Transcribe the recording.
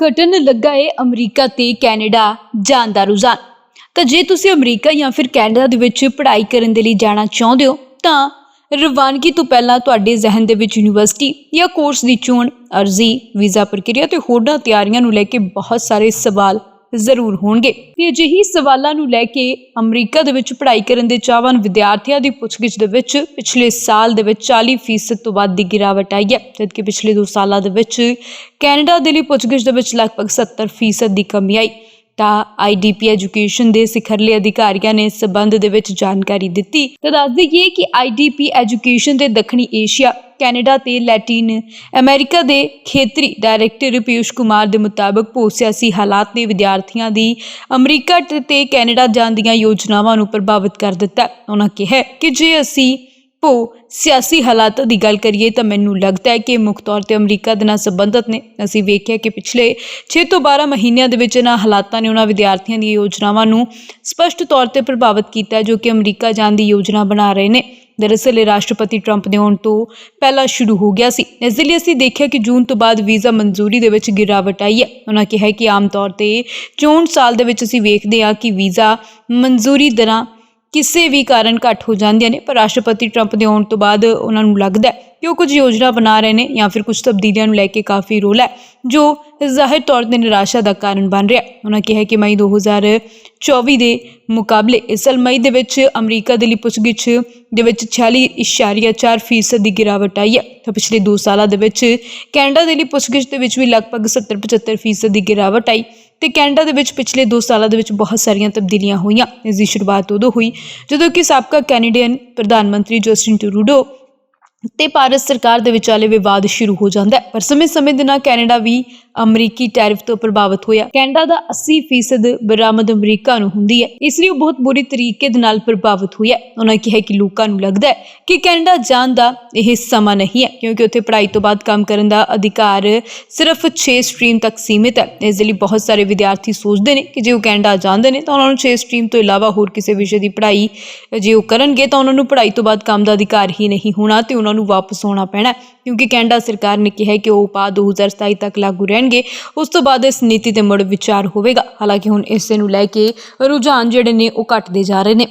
ਘਟਣ ਲੱਗਾ ਏ ਅਮਰੀਕਾ ਤੇ ਕੈਨੇਡਾ ਜਾਣ ਦਾ ਰੁਝਾਨ। ਤਾਂ ਜੇ ਤੁਸੀਂ ਅਮਰੀਕਾ ਜਾਂ ਫਿਰ ਕੈਨੇਡਾ ਦੇ ਵਿੱਚ ਪੜ੍ਹਾਈ ਕਰਨ ਦੇ ਲਈ ਜਾਣਾ ਚਾਹੁੰਦੇ ਹੋ, ਤਾਂ ਰਵਾਨਗੀ ਤੋਂ ਪਹਿਲਾਂ ਤੁਹਾਡੇ ਜ਼ਿਹਨ ਦੇ ਵਿੱਚ ਯੂਨੀਵਰਸਿਟੀ ਜਾਂ ਕੋਰਸ ਦੀ ਚੋਣ, ਅਰਜ਼ੀ, ਵੀਜ਼ਾ ਪ੍ਰਕਿਰਿਆ ਤੇ ਹੋਰਨਾਂ ਤਿਆਰੀਆਂ ਨੂੰ ਲੈ ਕੇ ਬਹੁਤ ਸਾਰੇ ਸਵਾਲ ਜ਼ਰੂਰ ਹੋਣਗੇ। ਤੇ ਅਜਿਹੀ ਸਵਾਲਾਂ ਨੂੰ ਲੈ ਕੇ ਅਮਰੀਕਾ ਦੇ ਵਿੱਚ ਪੜ੍ਹਾਈ ਕਰਨ ਦੇ ਚਾਹਵਾਨ ਵਿਦਿਆਰਥੀਆਂ ਦੀ ਪੁੱਛਗਿੱਛ ਦੇ ਵਿੱਚ ਪਿਛਲੇ ਸਾਲ ਦੇ ਵਿੱਚ 40% ਤੋਂ ਵੱਧ ਦੀ ਗਿਰਾਵਟ ਆਈ ਹੈ। ਜਦਕਿ ਪਿਛਲੇ 2 ਸਾਲਾਂ ਦੇ ਵਿੱਚ ਕੈਨੇਡਾ ਦੇ ਲਈ ਪੁੱਛਗਿੱਛ ਦੇ ਵਿੱਚ ਲਗਭਗ 70% ਦੀ ਕਮੀ ਆਈ। ਤਾਂ ਆਈਡੀਪੀ ਐਜੂਕੇਸ਼ਨ ਦੇ ਸਿਖਰਲੇ ਅਧਿਕਾਰੀਆਂ ਨੇ ਇਸ ਸਬੰਧ ਦੇ ਵਿੱਚ ਜਾਣਕਾਰੀ ਦਿੱਤੀ। ਤਾਂ ਦੱਸ ਦਈਏ ਕਿ ਆਈਡੀਪੀ ਐਜੂਕੇਸ਼ਨ ਦੇ ਦੱਖਣੀ ਏਸ਼ੀਆ ਕੈਨੇਡਾ ਤੇ ਲੈਟਿਨ। ਅਮਰੀਕਾ ਦੇ ਖੇਤਰੀ ਡਾਇਰੈਕਟਰ ਪਿਊਸ਼ ਕੁਮਾਰ ਦੇ ਮੁਤਾਬਕ ਭੂ ਸਿਆਸੀ ਹਾਲਾਤ ਨੇ ਵਿਦਿਆਰਥੀਆਂ ਦੀ ਅਮਰੀਕਾ ਤੇ- ਕੈਨੇਡਾ ਜਾਣ ਦੀਆਂ ਯੋਜਨਾਵਾਂ ਨੂੰ ਪ੍ਰਭਾਵਿਤ ਕਰ ਦਿੱਤਾ। ਉਹਨਾਂ ਕਿਹਾ ਕਿ ਜੇ ਅਸੀਂ ਭੂ ਸਿਆਸੀ ਹਾਲਾਤਾਂ ਦੀ ਗੱਲ ਕਰੀਏ ਤਾਂ ਮੈਨੂੰ ਲੱਗਦਾ ਹੈ ਕਿ ਮੁੱਖ ਤੌਰ ਤੇ ਅਮਰੀਕਾ ਦੇ ਨਾਲ ਸੰਬੰਧਿਤ ਨੇ। ਅਸੀਂ ਵੇਖਿਆ ਕਿ ਪਿਛਲੇ 6 ਤੋਂ 12 ਮਹੀਨਿਆਂ ਦੇ ਵਿੱਚ ਇਹਨਾਂ ਹਾਲਾਤਾਂ ਨੇ ਉਹਨਾਂ ਵਿਦਿਆਰਥੀਆਂ ਦੀਆਂ ਯੋਜਨਾਵਾਂ ਨੂੰ ਸਪਸ਼ਟ ਤੌਰ ਤੇ ਪ੍ਰਭਾਵਿਤ ਕੀਤਾ, ਜੋ ਕਿ ਅਮਰੀਕਾ ਜਾਣ ਦੀ ਯੋਜਨਾ ਬਣਾ ਰਹੇ ਨੇ। ਦਰਅਸਲ ਇਹ ਰਾਸ਼ਟਰਪਤੀ ਟਰੰਪ ਦੇ ਆਉਣ ਤੋਂ ਪਹਿਲਾਂ ਸ਼ੁਰੂ ਹੋ ਗਿਆ ਸੀ। ਇਸ ਦੇ ਲਈ ਅਸੀਂ ਦੇਖਿਆ ਕਿ ਜੂਨ ਤੋਂ ਬਾਅਦ ਵੀਜ਼ਾ ਮਨਜ਼ੂਰੀ ਦੇ ਵਿੱਚ ਗਿਰਾਵਟ ਆਈ ਹੈ। ਉਹਨਾਂ ਕਿਹਾ ਕਿ ਆਮ ਤੌਰ ਤੇ ਚੋਣ ਸਾਲ ਦੇ ਵਿੱਚ ਅਸੀਂ ਵੇਖਦੇ ਹਾਂ ਕਿ ਵੀਜ਼ਾ ਮਨਜ਼ੂਰੀ ਦਰਾਂ ਕਿਸੇ ਵੀ ਕਾਰਨ ਘੱਟ ਹੋ ਜਾਂਦੀਆਂ ਨੇ, ਪਰ ਰਾਸ਼ਟਰਪਤੀ ਟਰੰਪ ਦੇ ਆਉਣ ਤੋਂ ਬਾਅਦ ਉਹਨਾਂ ਨੂੰ ਲੱਗਦਾ ਹੈ ਕਿ ਉਹ ਕੁਝ ਯੋਜਨਾ ਬਣਾ ਰਹੇ ਨੇ ਜਾਂ ਫਿਰ ਕੁਝ ਤਬਦੀਲੀਆਂ ਨੂੰ ਲੈ ਕੇ ਕਾਫੀ ਰੋਲ ਹੈ, ਜੋ ਜ਼ਾਹਿਰ ਤੌਰ ਤੇ ਨਿਰਾਸ਼ਾ ਦਾ ਕਾਰਨ ਬਣ ਰਿਹਾ ਹੈ। ਉਹਨਾਂ ਕਿਹਾ ਕਿ ਮਈ 2024 ਦੇ ਮੁਕਾਬਲੇ ਇਸ ਸਾਲ ਮਈ ਦੇ ਵਿੱਚ ਅਮਰੀਕਾ ਦੇ ਲਈ ਪੁੱਛਗਿੱਛ ਦੇ ਵਿੱਚ 46.4% ਫੀਸਦ ਦੀ ਗਿਰਾਵਟ ਆਈ ਹੈ ਤਾਂ ਪਿਛਲੇ 2 ਸਾਲਾਂ ਦੇ ਵਿੱਚ ਕੈਨੇਡਾ ਦੇ ਲਈ ਪੁੱਛਗਿੱਛ ਦੇ ਵਿੱਚ ਵੀ ਲਗਭਗ 70-75% ਫੀਸਦ ਦੀ ਗਿਰਾਵਟ ਆਈ ਤੇ ਕੈਨੇਡਾ ਦੇ ਵਿੱਚ ਪਿਛਲੇ 2 ਸਾਲਾਂ ਦੇ ਵਿੱਚ ਬਹੁਤ ਸਾਰੀਆਂ ਤਬਦੀਲੀਆਂ ਹੋਈਆਂ ਇਸ ਦੀ ਸ਼ੁਰੂਆਤ ਉਦੋਂ ਹੋਈ ਜਦੋਂ ਕਿ ਸਾਬਕਾ ਕੈਨੇਡੀਅਨ ਪ੍ਰਧਾਨ ਮੰਤਰੀ ਜਸਟਿਨ ਟਰੂਡੋ ਤੇ ਭਾਰਤ ਸਰਕਾਰ ਦੇ ਵਿਚਾਲੇ ਵਿਵਾਦ ਸ਼ੁਰੂ ਹੋ ਜਾਂਦਾ ਹੈ। ਪਰ ਸਮੇਂ-ਸਮੇਂ ਦੇ ਨਾਲ ਕੈਨੇਡਾ ਵੀ ਅਮਰੀਕੀ ਟੈਰਿਫ ਤੋਂ ਪ੍ਰਭਾਵਿਤ ਹੋਇਆ। ਕੈਨੇਡਾ ਦਾ 80% ਬਰਾਮਦ ਅਮਰੀਕਾ ਨੂੰ ਹੁੰਦੀ ਹੈ। ਇਸ ਲਈ ਉਹ ਬਹੁਤ ਬੁਰੀ ਤਰੀਕੇ ਦੇ ਨਾਲ ਪ੍ਰਭਾਵਿਤ ਹੋਇਆ। ਉਹਨਾਂ ਕਿਹਾ ਕਿ ਲੋਕਾਂ ਨੂੰ ਲੱਗਦਾ ਹੈ ਕਿ ਕੈਨੇਡਾ ਜਾਣ ਦਾ ਇਹ ਸਮਾਂ ਨਹੀਂ ਹੈ, ਕਿਉਂਕਿ ਉੱਥੇ ਪੜ੍ਹਾਈ ਤੋਂ ਬਾਅਦ ਕੰਮ ਕਰਨ ਦਾ ਅਧਿਕਾਰ ਸਿਰਫ 6 ਸਟਰੀਮ ਤੱਕ ਸੀਮਿਤ ਹੈ। ਇਸ ਦੇ ਲਈ ਬਹੁਤ ਸਾਰੇ ਵਿਦਿਆਰਥੀ ਸੋਚਦੇ ਨੇ ਕਿ ਜੇ ਉਹ ਕੈਨੇਡਾ ਜਾਂਦੇ ਨੇ, ਤਾਂ ਉਹਨਾਂ ਨੂੰ 6 ਸਟਰੀਮ ਤੋਂ ਇਲਾਵਾ ਹੋਰ ਕਿਸੇ ਵਿਸ਼ੇ ਦੀ ਪੜ੍ਹਾਈ ਜੇ ਉਹ ਕਰਨਗੇ, ਤਾਂ ਉਹਨਾਂ ਨੂੰ ਪੜ੍ਹਾਈ ਤੋਂ ਬਾਅਦ ਕੰਮ ਦਾ ਅਧਿਕਾਰ ਹੀ ਨਹੀਂ ਹੋਣਾ ਤੇ ਉਹਨਾਂ ਨੂੰ ਵਾਪਸ ਆਉਣਾ ਪੈਣਾ ਕਿਉਂਕਿ ਕੈਨੇਡਾ ਸਰਕਾਰ ਨੇ ਕਿਹਾ ਕਿ ਉਹ ਉਪਾਅ 2027 ਤੱਕ ਲਾਗੂ ਰਹਿਣ ਰਹਿਣਗੇ ਉਸ ਤੋਂ ਬਾਅਦ ਇਸ ਨੀਤੀ ਤੇ ਮੁੜ ਵਿਚਾਰ ਹੋਵੇਗਾ। ਹਾਲਾਂਕਿ ਹੁਣ ਇਸੇ ਨੂੰ ਲੈ ਕੇ ਰੁਝਾਨ ਜਿਹੜੇ ਨੇ ਉਹ ਘਟਦੇ ਜਾ ਰਹੇ ਨੇ।